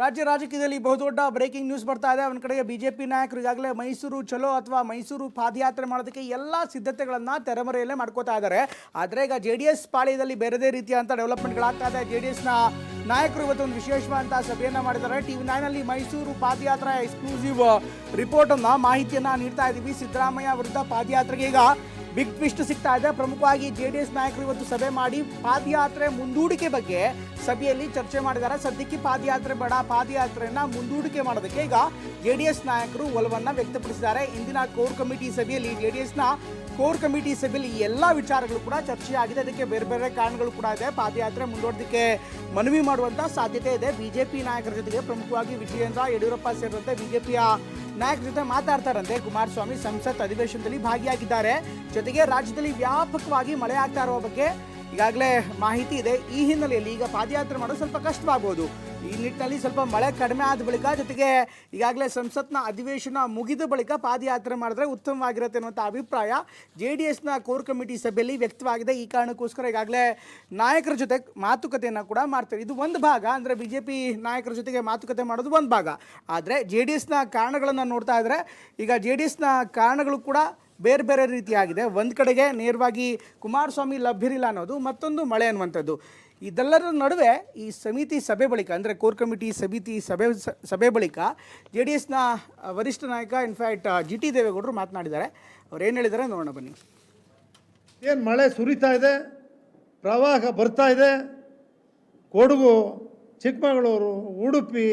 ರಾಜ್ಯ ರಾಜಕೀಯದಲ್ಲಿ ಬಹುದೊಡ್ಡ ಬ್ರೇಕಿಂಗ್ ನ್ಯೂಸ್ ಬರ್ತಾ ಇದೆ. ಒಂದು ಕಡೆಗೆ ಬಿಜೆಪಿ ನಾಯಕರು ಈಗಾಗಲೇ ಮೈಸೂರು ಚಲೋ ಅಥವಾ ಮೈಸೂರು ಪಾದಯಾತ್ರೆ ಮಾಡೋದಕ್ಕೆ ಎಲ್ಲ ಸಿದ್ಧತೆಗಳನ್ನು ತೆರೆಮರೆಯಲ್ಲೇ ಮಾಡ್ಕೋತಾ ಇದ್ದಾರೆ. ಆದರೆ ಈಗ ಜೆ ಡಿ ಎಸ್ ಪಾಳ್ಯದಲ್ಲಿ ಬೇರೆದೇ ರೀತಿಯಂಥ ಡೆವಲಪ್ಮೆಂಟ್ಗಳಾಗ್ತಾ ಇದೆ. ಜೆ ಡಿ ಎಸ್ನ ನಾಯಕರು ಇವತ್ತು ಒಂದು ವಿಶೇಷವಾದಂಥ ಸಭೆಯನ್ನು ಮಾಡಿದ್ದಾರೆ. ಟಿ ವಿ ನೈನಲ್ಲಿ ಮೈಸೂರು ಪಾದಯಾತ್ರೆ ಎಕ್ಸ್ಕ್ಲೂಸಿವ್ ರಿಪೋರ್ಟನ್ನು ಮಾಹಿತಿಯನ್ನು ನೀಡ್ತಾ ಇದ್ದೀವಿ. ಸಿದ್ದರಾಮಯ್ಯ ವಿರುದ್ಧ ಪಾದಯಾತ್ರೆಗೆ ಈಗ ಬಿಗ್ ಟ್ವಿಸ್ಟ್ ಸಿಗ್ತಾ ಇದೆ. ಪ್ರಮುಖವಾಗಿ ಜೆ ಡಿ ಎಸ್ ನಾಯಕರು ಇವತ್ತು ಸಭೆ ಮಾಡಿ ಪಾದಯಾತ್ರೆ ಮುಂದೂಡಿಕೆ ಬಗ್ಗೆ ಸಭೆಯಲ್ಲಿ ಚರ್ಚೆ ಮಾಡಿದ್ದಾರೆ. ಸದ್ಯಕ್ಕೆ ಪಾದಯಾತ್ರೆ ಬೇಡ, ಪಾದಯಾತ್ರೆಯನ್ನ ಮುಂದೂಡಿಕೆ ಮಾಡೋದಕ್ಕೆ ಈಗ ಜೆ ಡಿ ಎಸ್ ನಾಯಕರು ಒಲವನ್ನ ವ್ಯಕ್ತಪಡಿಸಿದ್ದಾರೆ. ಇಂದಿನ ಕೋರ್ ಕಮಿಟಿ ಸಭೆಯಲ್ಲಿ ಜೆ ಡಿ ಎಸ್ನ ಕೋರ್ ಕಮಿಟಿ ಸಭೆಯಲ್ಲಿ ಎಲ್ಲ ವಿಚಾರಗಳು ಕೂಡ ಚರ್ಚೆ ಆಗಿದೆ ಅದಕ್ಕೆ ಬೇರೆ ಬೇರೆ ಕಾರಣಗಳು ಕೂಡ ಇದೆ. ಪಾದಯಾತ್ರೆ ಮುಂದೂಡೋದಕ್ಕೆ ಮನವಿ ಮಾಡುವಂತ ಸಾಧ್ಯತೆ ಇದೆ. ಬಿಜೆಪಿ ನಾಯಕರ ಜೊತೆಗೆ ಪ್ರಮುಖವಾಗಿ ವಿಜಯೇಂದ್ರ ಯಡಿಯೂರಪ್ಪ ಸೇರಿದಂತೆ ಬಿಜೆಪಿಯ ನಾಯಕರ ಜೊತೆ ಮಾತಾಡ್ತಾರಂತೆ. ಕುಮಾರಸ್ವಾಮಿ ಸಂಸತ್ ಅಧಿವೇಶನದಲ್ಲಿ ಭಾಗಿಯಾಗಿದ್ದಾರೆ. ಜೊತೆಗೆ ರಾಜ್ಯದಲ್ಲಿ ವ್ಯಾಪಕವಾಗಿ ಮಳೆ ಆಗ್ತಾ ಇರುವ ಬಗ್ಗೆ ಈಗಾಗಲೇ ಮಾಹಿತಿ ಇದೆ. ಈ ಹಿನ್ನೆಲೆಯಲ್ಲಿ ಈಗ ಪಾದಯಾತ್ರೆ ಮಾಡೋದು ಸ್ವಲ್ಪ ಕಷ್ಟವಾಗಬಹುದು ಈ ನಿಟ್ಟಿನಲ್ಲಿ ಸ್ವಲ್ಪ ಮಳೆ ಕಡಿಮೆ ಆದ ಬಳಿಕ ಜೊತೆಗೆ ಈಗಾಗಲೇ ಸಂಸತ್ನ ಅಧಿವೇಶನ ಮುಗಿದ ಬಳಿಕ ಪಾದಯಾತ್ರೆ ಮಾಡಿದ್ರೆ ಉತ್ತಮವಾಗಿರುತ್ತೆ ಅನ್ನುವಂಥ ಅಭಿಪ್ರಾಯ ಜೆ ಡಿ ಎಸ್ನ ಕೋರ್ ಕಮಿಟಿ ಸಭೆಯಲ್ಲಿ ವ್ಯಕ್ತವಾಗಿದೆ. ಈ ಕಾರಣಕ್ಕೋಸ್ಕರ ಈಗಾಗಲೇ ನಾಯಕರ ಜೊತೆ ಮಾತುಕತೆಯನ್ನು ಕೂಡ ಮಾಡ್ತಾರೆ. ಇದು ಒಂದು ಭಾಗ, ಅಂದರೆ ಬಿ ಜೆ ಪಿ ನಾಯಕರ ಜೊತೆಗೆ ಮಾತುಕತೆ ಮಾಡೋದು ಒಂದು ಭಾಗ. ಆದರೆ ಜೆ ಡಿ ಎಸ್ನ ಕಾರಣಗಳನ್ನು ನೋಡ್ತಾ ಇದ್ದರೆ ಈಗ ಜೆ ಡಿ ಎಸ್ನ ಕಾರಣಗಳು ಕೂಡ ಬೇರೆ ಬೇರೆ ರೀತಿಯಾಗಿದೆ. ಒಂದು ಕಡೆಗೆ ನೇರವಾಗಿ ಕುಮಾರಸ್ವಾಮಿ ಲಭ್ಯರಿಲ್ಲ ಅನ್ನೋದು, ಮತ್ತೊಂದು ಮಳೆ ಅನ್ನುವಂಥದ್ದು. ಇದೆಲ್ಲರ ನಡುವೆ ಈ ಸಮಿತಿ ಸಭೆ ಬಳಿಕ, ಅಂದರೆ ಕೋರ್ ಕಮಿಟಿ ಸಮಿತಿ ಸಭೆ ಸಭೆ ಬಳಿಕ ಜೆ ಡಿ ಎಸ್ನ ವರಿಷ್ಠ ನಾಯಕ ಇನ್ಫ್ಯಾಕ್ಟ್ ಜಿ ಟಿ ದೇವೇಗೌಡರು ಮಾತನಾಡಿದ್ದಾರೆ. ಅವ್ರು ಏನು ಹೇಳಿದ್ದಾರೆ ನೋಡೋಣ ಬನ್ನಿ. ಏನು ಮಳೆ ಸುರಿತಾ ಇದೆ, ಪ್ರವಾಹ ಬರ್ತಾ ಇದೆ, ಕೊಡಗು, ಚಿಕ್ಕಮಗಳೂರು ಉಡುಪಿ,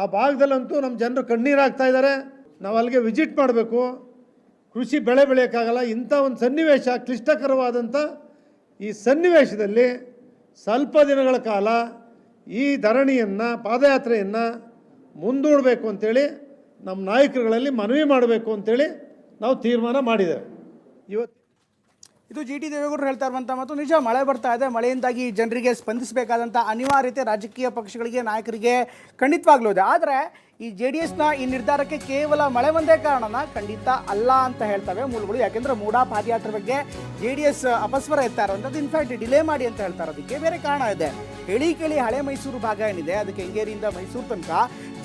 ಆ ಭಾಗದಲ್ಲಂತೂ ನಮ್ಮ ಜನರು ಕಣ್ಣೀರಾಗ್ತಾ ಇದ್ದಾರೆ. ನಾವು ಅಲ್ಲಿಗೆ ವಿಸಿಟ್ ಮಾಡಬೇಕು. ಕೃಷಿ ಬೆಳೆ ಬೆಳೆಯೋಕ್ಕಾಗಲ್ಲ, ಇಂಥ ಒಂದು ಸನ್ನಿವೇಶ ಕ್ಲಿಷ್ಟಕರವಾದಂಥ ಈ ಸನ್ನಿವೇಶದಲ್ಲಿ ಸ್ವಲ್ಪ ದಿನಗಳ ಕಾಲ ಈ ಧರಣಿಯನ್ನು, ಪಾದಯಾತ್ರೆಯನ್ನು ಮುಂದೂಡಬೇಕು ಅಂತೇಳಿ ನಮ್ಮ ನಾಯಕರುಗಳಲ್ಲಿ ಮನವಿ ಮಾಡಬೇಕು ಅಂತೇಳಿ ನಾವು ತೀರ್ಮಾನ ಮಾಡಿದ್ದೇವೆ. ಇವತ್ತು ಇದು ಜಿ ಟಿ ದೇವೇಗೌಡರು ಹೇಳ್ತಾ ಇರುವಂಥ ಮತ್ತು ನಿಜ, ಮಳೆ ಬರ್ತಾ ಇದೆ. ಮಳೆಯಿಂದಾಗಿ ಜನರಿಗೆ ಸ್ಪಂದಿಸಬೇಕಾದಂಥ ಅನಿವಾರ್ಯತೆ ರಾಜಕೀಯ ಪಕ್ಷಗಳಿಗೆ, ನಾಯಕರಿಗೆ ಖಂಡಿತವಾಗ್ಲೂ ಇದೆ. ಆದರೆ ಈ ಜೆ ಡಿ ಎಸ್ನ ಈ ನಿರ್ಧಾರಕ್ಕೆ ಕೇವಲ ಮಳೆ ಒಂದೇ ಕಾರಣನ ಖಂಡಿತ ಅಲ್ಲ ಅಂತ ಹೇಳ್ತವೆ ಮೂಲಗಳು. ಯಾಕೆಂದ್ರೆ ಮೂಡಾ ಪಾದಯಾತ್ರೆ ಬಗ್ಗೆ ಜೆ ಡಿ ಎಸ್ ಅಪಸ್ವರ ಎತ್ತಾ ಇರುವಂಥದ್ದು ಇನ್ಫ್ಯಾಕ್ಟ್ ಡಿಲೇ ಮಾಡಿ ಅಂತ ಹೇಳ್ತಾರೆ ಅದಕ್ಕೆ ಬೇರೆ ಕಾರಣ ಇದೆ. ಹೇಳಿ ಕೇಳಿ ಹಳೆ ಮೈಸೂರು ಭಾಗ ಏನಿದೆ, ಅದಕ್ಕೆ ಹೆಂಗೇರಿಯಿಂದ ಮೈಸೂರು ತನಕ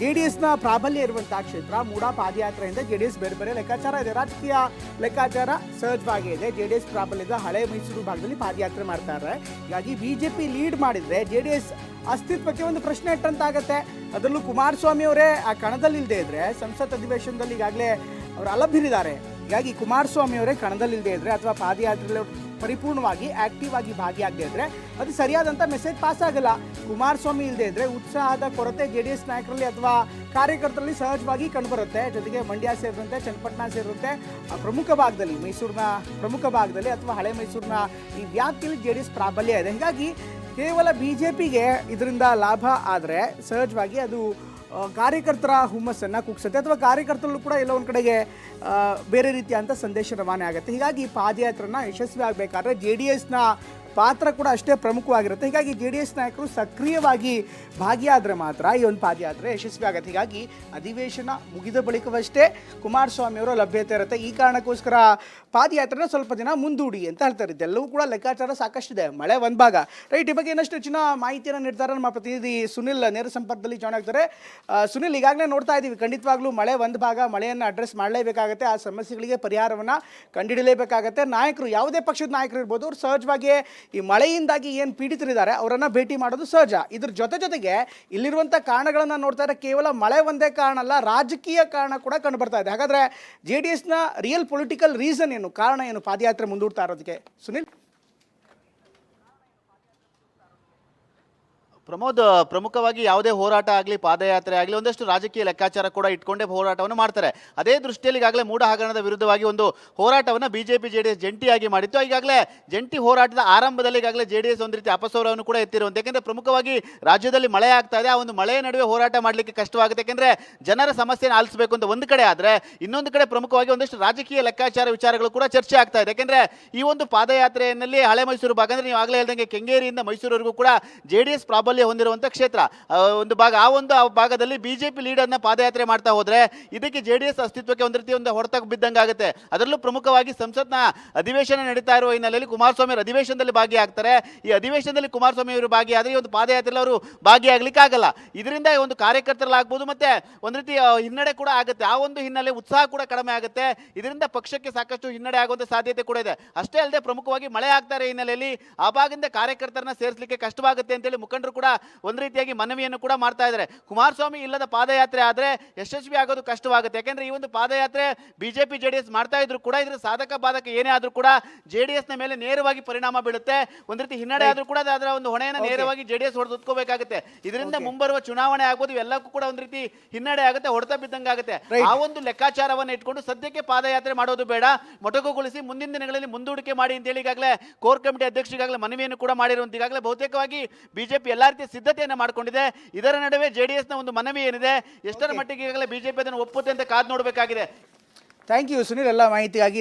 ಜೆ ಡಿ ಎಸ್ನ ಪ್ರಾಬಲ್ಯ ಇರುವಂತಹ ಕ್ಷೇತ್ರ, ಮೂಡಾ ಪಾದಯಾತ್ರೆಯಿಂದ ಜೆ ಡಿ ಎಸ್ ಬೇರೆ ಬೇರೆ ಲೆಕ್ಕಾಚಾರ ಇದೆ. ರಾಜಕೀಯ ಲೆಕ್ಕಾಚಾರ ಸಹಜವಾಗಿ ಇದೆ. ಜೆ ಡಿ ಎಸ್ ಪ್ರಾಬಲ್ಯದ ಹಳೆ ಮೈಸೂರು ಭಾಗದಲ್ಲಿ ಪಾದಯಾತ್ರೆ ಮಾಡ್ತಾರೆ ಹೀಗಾಗಿ ಬಿಜೆಪಿ ಲೀಡ್ ಮಾಡಿದ್ರೆ ಜೆ ಡಿ ಎಸ್ ಅಸ್ತಿತ್ವಕ್ಕೆ ಒಂದು ಪ್ರಶ್ನೆ ಇಟ್ಟಂತಾಗತ್ತೆ ಅದರಲ್ಲೂ ಕುಮಾರಸ್ವಾಮಿ ಅವರೇ ಆ ಕಣದಲ್ಲಿ ಇಲ್ಲದೆ ಇದ್ರೆ ಸಂಸತ್ ಅಧಿವೇಶನದಲ್ಲಿ ಈಗಾಗಲೇ ಅವರು ಅಲಭ್ಯರಿದ್ದಾರೆ. ಹೀಗಾಗಿ ಕುಮಾರಸ್ವಾಮಿ ಅವರೇ ಕಣದಲ್ಲಿಲ್ಲದೆ ಇದ್ರೆ ಅಥವಾ ಪಾದಯಾತ್ರೆಯಲ್ಲಿ ಪರಿಪೂರ್ಣವಾಗಿ ಆಕ್ಟಿವ್ ಆಗಿ ಭಾಗಿಯಾಗದೆ ಇದ್ರೆ ಅದು ಸರಿಯಾದಂಥ ಮೆಸೇಜ್ ಪಾಸ್ ಆಗಲ್ಲ. ಕುಮಾರಸ್ವಾಮಿ ಇಲ್ಲದೆ ಇದ್ರೆ ಉತ್ಸಾಹದ ಕೊರತೆ ಜೆ ಡಿ ಎಸ್ ನಾಯಕರಲ್ಲಿ ಅಥವಾ ಕಾರ್ಯಕರ್ತರಲ್ಲಿ ಸಹಜವಾಗಿ ಕಂಡುಬರುತ್ತೆ. ಜೊತೆಗೆ ಮಂಡ್ಯ ಸೇರಿದಂತೆ ಚನ್ನಪಟ್ಟಣ ಸೇರಿದಂತೆ ಪ್ರಮುಖ ಭಾಗದಲ್ಲಿ ಮೈಸೂರಿನ ಪ್ರಮುಖ ಭಾಗದಲ್ಲಿ ಅಥವಾ ಹಳೆ ಮೈಸೂರಿನ ಈ ವ್ಯಾಪ್ತಿಯಲ್ಲಿ ಜೆ ಎಸ್ ಪ್ರಾಬಲ್ಯ ಇದೆ. ಹೀಗಾಗಿ ಕೇವಲ ಬಿ ಜೆ ಪಿಗೆ ಇದರಿಂದ ಲಾಭ ಆದರೆ ಸಹಜವಾಗಿ ಅದು ಕಾರ್ಯಕರ್ತರ ಹುಮ್ಮಸ್ಸನ್ನು ಕುಗ್ಸುತ್ತೆ ಅಥವಾ ಕಾರ್ಯಕರ್ತರಲ್ಲೂ ಕೂಡ ಎಲ್ಲೋ ಒಂದು ಕಡೆಗೆ ಬೇರೆ ರೀತಿಯಾದಂಥ ಸಂದೇಶ ರವಾನೆ ಆಗುತ್ತೆ. ಹೀಗಾಗಿ ಪಾದಯಾತ್ರೆನ ಯಶಸ್ವಿ ಆಗಬೇಕಾದ್ರೆ ಜೆ ಡಿ ಎಸ್ನ ಪಾತ್ರ ಕೂಡ ಅಷ್ಟೇ ಪ್ರಮುಖವಾಗಿರುತ್ತೆ. ಹೀಗಾಗಿ ಜೆ ಡಿ ಎಸ್ ನಾಯಕರು ಸಕ್ರಿಯವಾಗಿ ಭಾಗಿಯಾದರೆ ಮಾತ್ರ ಈ ಒಂದು ಪಾದಯಾತ್ರೆ ಯಶಸ್ವಿ ಆಗುತ್ತೆ ಹೀಗಾಗಿ ಅಧಿವೇಶನ ಮುಗಿದ ಬಳಿಕವಷ್ಟೇ ಕುಮಾರಸ್ವಾಮಿ ಅವರ ಲಭ್ಯತೆ ಇರುತ್ತೆ. ಈ ಕಾರಣಕ್ಕೋಸ್ಕರ ಪಾದಯಾತ್ರೆನ ಸ್ವಲ್ಪ ದಿನ ಮುಂದೂಡಿ ಅಂತ ಹೇಳ್ತಾರೆ ಇದೆಲ್ಲವೂ ಕೂಡ ಲೆಕ್ಕಾಚಾರ ಸಾಕಷ್ಟಿದೆ. ಮಳೆ ಒಂದು ಭಾಗ. ರೈಟ್, ಈ ಬಗ್ಗೆ ಇನ್ನಷ್ಟು ಹೆಚ್ಚಿನ ಮಾಹಿತಿಯನ್ನು ನೀಡ್ತಾರೆ ನಮ್ಮ ಪ್ರತಿನಿಧಿ ಸುನಿಲ್. ನೇರ ಸಂಪರ್ಕದಲ್ಲಿ ಜಾಯ್ನ್ ಆಗ್ತಾರೆ. ಸುನಿಲ್, ಈಗಾಗಲೇ ನೋಡ್ತಾ ಇದ್ದೀವಿ ಖಂಡಿತವಾಗ್ಲೂ ಮಳೆ ಒಂದು ಭಾಗ. ಮಳೆಯನ್ನು ಅಡ್ರೆಸ್ ಮಾಡಲೇಬೇಕಾಗುತ್ತೆ. ಆ ಸಮಸ್ಯೆಗಳಿಗೆ ಪರಿಹಾರವನ್ನು ಕಂಡುಹಿಡಲೇಬೇಕಾಗತ್ತೆ ನಾಯಕರು, ಯಾವುದೇ ಪಕ್ಷದ ನಾಯಕರು ಇರ್ಬೋದು, ಅವ್ರು ಸಹಜವಾಗಿ ಈ ಮಳೆಯಿಂದಾಗಿ ಏನು ಪೀಡಿತರಿದ್ದಾರೆ, ಅವರನ್ನು ಭೇಟಿ ಮಾಡೋದು ಸಹಜ. ಇದ್ರ ಜೊತೆ ಜೊತೆಗೆ ಇಲ್ಲಿರುವಂಥ ಕಾರಣಗಳನ್ನು ನೋಡ್ತಾ ಇದ್ರೆ ಕೇವಲ ಮಳೆ ಒಂದೇ ಕಾರಣ ಅಲ್ಲ, ರಾಜಕೀಯ ಕಾರಣ ಕೂಡ ಕಂಡು ಬರ್ತಾ ಇದೆ. ಹಾಗಾದ್ರೆ ಜೆ ಡಿ ಎಸ್ನ ರಿಯಲ್ ಪೊಲಿಟಿಕಲ್ ರೀಸನ್ ಏನು, ಕಾರಣ ಏನು, ಪಾದಯಾತ್ರೆ ಮುಂದೂಡ್ತಾ ಇರೋದಕ್ಕೆ? ಸುನಿಲ್? ಪ್ರಮೋದ್ ಪ್ರಮುಖವಾಗಿ ಯಾವುದೇ ಹೋರಾಟ ಆಗಲಿ, ಪಾದಯಾತ್ರೆ ಆಗಲಿ, ಒಂದಷ್ಟು ರಾಜಕೀಯ ಲೆಕ್ಕಾಚಾರ ಕೂಡ ಇಟ್ಕೊಂಡೇ ಹೋರಾಟವನ್ನು ಮಾಡ್ತಾರೆ. ಅದೇ ದೃಷ್ಟಿಯಲ್ಲಿ ಈಗಾಗಲೇ ಮೂಡ ಹಗರಣದ ವಿರುದ್ಧವಾಗಿ ಒಂದು ಹೋರಾಟವನ್ನು ಬಿಜೆಪಿ ಜೆ ಡಿ ಎಸ್ ಜಂಟಿಯಾಗಿ ಮಾಡಿತ್ತು. ಈಗಾಗಲೇ ಜಂಟಿ ಹೋರಾಟದ ಆರಂಭದಲ್ಲಿ ಈಗಾಗಲೇ ಜೆ ಡಿ ಎಸ್ ಒಂದು ರೀತಿ ಅಪಸ್ವರವನ್ನು ಕೂಡ ಎತ್ತಿರುವಂತೆ, ಯಾಕೆಂದ್ರೆ ಪ್ರಮುಖವಾಗಿ ರಾಜ್ಯದಲ್ಲಿ ಮಳೆ ಆಗ್ತಾ ಇದೆ. ಆ ಒಂದು ಮಳೆಯ ನಡುವೆ ಹೋರಾಟ ಮಾಡಲಿಕ್ಕೆ ಕಷ್ಟವಾಗುತ್ತೆ. ಯಾಕೆಂದ್ರೆ ಜನರ ಸಮಸ್ಯೆನ ಆಲಿಸಬೇಕು ಅಂತ ಒಂದು ಕಡೆ ಆದರೆ, ಇನ್ನೊಂದು ಕಡೆ ಪ್ರಮುಖವಾಗಿ ಒಂದಷ್ಟು ರಾಜಕೀಯ ಲೆಕ್ಕಾಚಾರ ವಿಚಾರಗಳು ಕೂಡ ಚರ್ಚೆ ಆಗ್ತಾ ಇದೆ. ಯಾಕೆಂದ್ರೆ ಈ ಒಂದು ಪಾದಯಾತ್ರೆಯಲ್ಲಿ ಹಳೆ ಮೈಸೂರು ಭಾಗ, ಅಂದರೆ ನೀವು ಆಗಲೇ ಹೇಳ್ದಂಗೆ ಕೆಂಗೇರಿಯಿಂದ ಮೈಸೂರುವರೆಗೂ ಕೂಡ ಜೆಡಿಎಸ್ ಪ್ರಾಬಲ್ಯ ಪ್ರಾಬಲ್ಯ ಹೊಂದಿರುವಂಥ ಕ್ಷೇತ್ರ. ಒಂದು ಭಾಗ, ಆ ಒಂದು ಆ ಭಾಗದಲ್ಲಿ ಬಿಜೆಪಿ ಲೀಡರ್ನ ಪಾದಯಾತ್ರೆ ಮಾಡ್ತಾ ಹೋದ್ರೆ ಇದಕ್ಕೆ ಜೆ ಡಿ ಎಸ್ ಅಸ್ತಿತ್ವಕ್ಕೆ ಒಂದು ರೀತಿ ಒಂದು ಹೊಡೆತ ಬಿದ್ದಂಗೆ ಆಗುತ್ತೆ. ಅದರಲ್ಲೂ ಪ್ರಮುಖವಾಗಿ ಸಂಸತ್ನ ಅಧಿವೇಶನ ನಡೀತಾ ಇರುವ ಹಿನ್ನೆಲೆಯಲ್ಲಿ ಕುಮಾರಸ್ವಾಮಿ ಅಧಿವೇಶನದಲ್ಲಿ ಭಾಗಿಯಾಗ್ತಾರೆ. ಈ ಅಧಿವೇಶನದಲ್ಲಿ ಕುಮಾರಸ್ವಾಮಿ ಅವರು ಭಾಗಿಯಾದರೆ ಈ ಒಂದು ಪಾದಯಾತ್ರೆಯಲ್ಲಿ ಅವರು ಭಾಗಿಯಾಗ್ಲಿಕ್ಕೆ ಆಗಲ್ಲ ಇದರಿಂದ ಒಂದು ಕಾರ್ಯಕರ್ತರಲ್ಲಾಗ್ಬೋದು ಮತ್ತೆ ಒಂದು ರೀತಿ ಹಿನ್ನಡೆ ಕೂಡ ಆಗುತ್ತೆ. ಆ ಒಂದು ಹಿನ್ನೆಲೆ ಉತ್ಸಾಹ ಕೂಡ ಕಡಿಮೆ ಆಗುತ್ತೆ. ಇದರಿಂದ ಪಕ್ಷಕ್ಕೆ ಸಾಕಷ್ಟು ಹಿನ್ನಡೆ ಆಗುವಂಥ ಸಾಧ್ಯತೆ ಕೂಡ ಇದೆ. ಅಷ್ಟೇ ಅಲ್ಲದೆ ಪ್ರಮುಖವಾಗಿ ಮಳೆ ಆಗ್ತಾರೆ ಹಿನ್ನೆಲೆಯಲ್ಲಿ ಆ ಭಾಗದಿಂದ ಕಾರ್ಯಕರ್ತರನ್ನ ಸೇರಿಸಲಿಕ್ಕೆ ಕಷ್ಟವಾಗುತ್ತೆ ಅಂತೇಳಿ ಮುಖಂಡರು ಕೂಡ ಒಂದು ರೀತಿಯಾಗಿ ಮನವಿಯನ್ನು ಕೂಡ ಮಾಡ್ತಾ ಇದ್ದಾರೆ. ಕುಮಾರಸ್ವಾಮಿ ಇಲ್ಲದ ಪಾದಯಾತ್ರೆ ಆದರೆ ಯಶಸ್ವಿ ಆಗೋದು ಕಷ್ಟವಾಗುತ್ತೆ. ಯಾಕೆಂದ್ರೆ ಈ ಒಂದು ಪಾದಯಾತ್ರೆ ಬಿಜೆಪಿ ಜೆ ಡಿ ಎಸ್ ಮಾಡ್ತಾ ಇದ್ರು ಕೂಡ ಇದರ ಸಾಧಕ ಬಾಧಕ ಏನೇ ಆದ್ರೂ ಕೂಡ ಜೆ ಡಿ ಎಸ್ನ ಮೇಲೆ ನೇರವಾಗಿ ಪರಿಣಾಮ ಬೀಳುತ್ತೆ. ಒಂದು ರೀತಿ ಹಿನ್ನಡೆ ಆದರೂ ಕೂಡ ಅದರ ಒಂದು ಹೊಣೆಯನ್ನು ನೇರವಾಗಿ ಜೆ ಡಿ ಎಸ್ ಹೊಡೆದು ಹೊತ್ಕೋಬೇಕಾಗುತ್ತೆ. ಇದರಿಂದ ಮುಂಬರುವ ಚುನಾವಣೆ ಆಗ್ಬೋದು ಎಲ್ಲಕ್ಕೂ ಕೂಡ ಒಂದು ರೀತಿ ಹಿನ್ನಡೆ ಆಗುತ್ತೆ ಹೊಡೆತ ಬಿದ್ದಂಗೆ ಆಗುತ್ತೆ. ಆ ಒಂದು ಲೆಕ್ಕಾಚಾರವನ್ನು ಇಟ್ಕೊಂಡು ಸದ್ಯಕ್ಕೆ ಪಾದಯಾತ್ರೆ ಮಾಡೋದು ಬೇಡ. ಮೊಟಕುಗೊಳಿಸಿ ಮುಂದಿನ ದಿನಗಳಲ್ಲಿ ಮುಂದೂಡಿಕೆ ಮಾಡಿ ಅಂತ ಹೇಳಿ ಈಗಾಗಲೇ ಕೋರ್ ಕಮಿಟಿ ಅಧ್ಯಕ್ಷರಿಗಾಗಲೇ ಮನವಿಯನ್ನು ಕೂಡ ಮಾಡಿರುವಂತ ಈಗಾಗಲೇ ಬಹುತೇಕವಾಗಿ ಬಿಜೆಪಿ ಎಲ್ಲಾ ರೀತಿಯ ಸಿದ್ಧತೆಯನ್ನು ಮಾಡಿಕೊಂಡಿದೆ. ಇದರ ನಡುವೆ ಜೆ ಡಿ ಎಸ್ನ ಒಂದು ಮನವಿ ಏನಿದೆ? ಎಷ್ಟರ ಮಟ್ಟಿಗೆ ಈಗಾಗಲೇ ಬಿಜೆಪಿ ಅದನ್ನು ಒಪ್ಪುತ್ತೆ ಅಂತ ಕಾದು ನೋಡಬೇಕಾಗಿದೆ. Thank you Sunil. ಎಲ್ಲ ಮಾಹಿತಿಗಾಗಿ